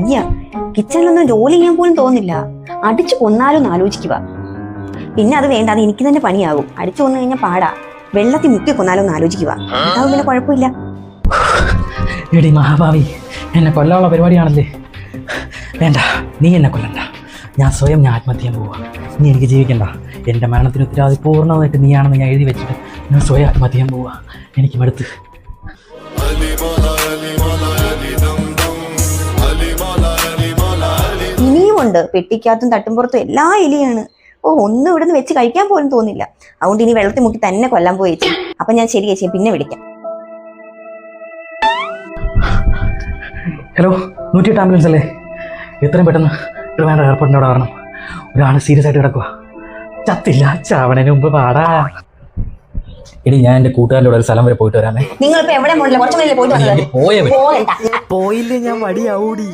അയ്യ കിച്ചണിലൊന്നും ജോലി ചെയ്യാൻ പോലും തോന്നില്ല. അടിച്ചു കൊന്നാലും ആലോചിക്കുക. പിന്നെ അത് വേണ്ട അത് എനിക്ക് തന്നെ പണിയാകും. അടിച്ചു കൊന്നു കഴിഞ്ഞാൽ പാടാ. വെള്ളത്തിൽ മുക്കി കൊന്നാലും ആലോചിക്കുക. അതാവും പിന്നെ കുഴപ്പമില്ല. എടി മഹാഭാവി എന്നെ കൊല്ലാനുള്ള പരിപാടിയാണല്ലേ? വേണ്ട നീ എന്നെ കൊല്ലണ്ട. ഞാൻ സ്വയം ഞാൻ ആത്മഹത്യ പോവാ. നീ എനിക്ക് ജീവിക്കണ്ട. എന്റെ മരണത്തിന് ഉത്തരവാദി പൂർണമായിട്ട് നീയാണെന്ന് ഞാൻ എഴുതി വെച്ചിട്ട് ഞാൻ സ്വയം ആത്മഹത്യ പോവാ. എനിക്ക് മടുത്ത് ഉണ്ട്. പെട്ടിക്കകത്തും തട്ടുംപുറത്തും എല്ലാ എലിയാണ്. ഓ ഒന്നും ഇവിടെ നിന്ന് വെച്ച് കഴിക്കാൻ പോലും തോന്നില്ല. അതുകൊണ്ട് ഇനി വെള്ളത്തിൽ മുക്കി തന്നെ കൊല്ലാൻ പോയി ചേച്ചി അപ്പൊ ഞാൻ ശരി ചേച്ചി പിന്നെ വിളിക്കാം. ഹലോ നൂറ്റിയെട്ട് ആംബുലൻസ് അല്ലേ? എത്രയും പെട്ടെന്ന് വേണ്ട എയർപോർട്ടിന്റെ അവിടെ വരണം. ഒരാൾ സീരിയസ് ആയിട്ട് കിടക്കുക ചത്തില്ല ചാവണന് മുമ്പ് പാടാ. എടി ഞാൻ എന്റെ കൂട്ടുകാരുടെ കൂടെ ഒരു സ്ഥലം വരെ പോയിട്ട് വരാമേ. നിങ്ങൾ ഇപ്പൊ എവിടെ പോയില്ല പോയില്ലേ ഞാൻ വടിയാവൂടി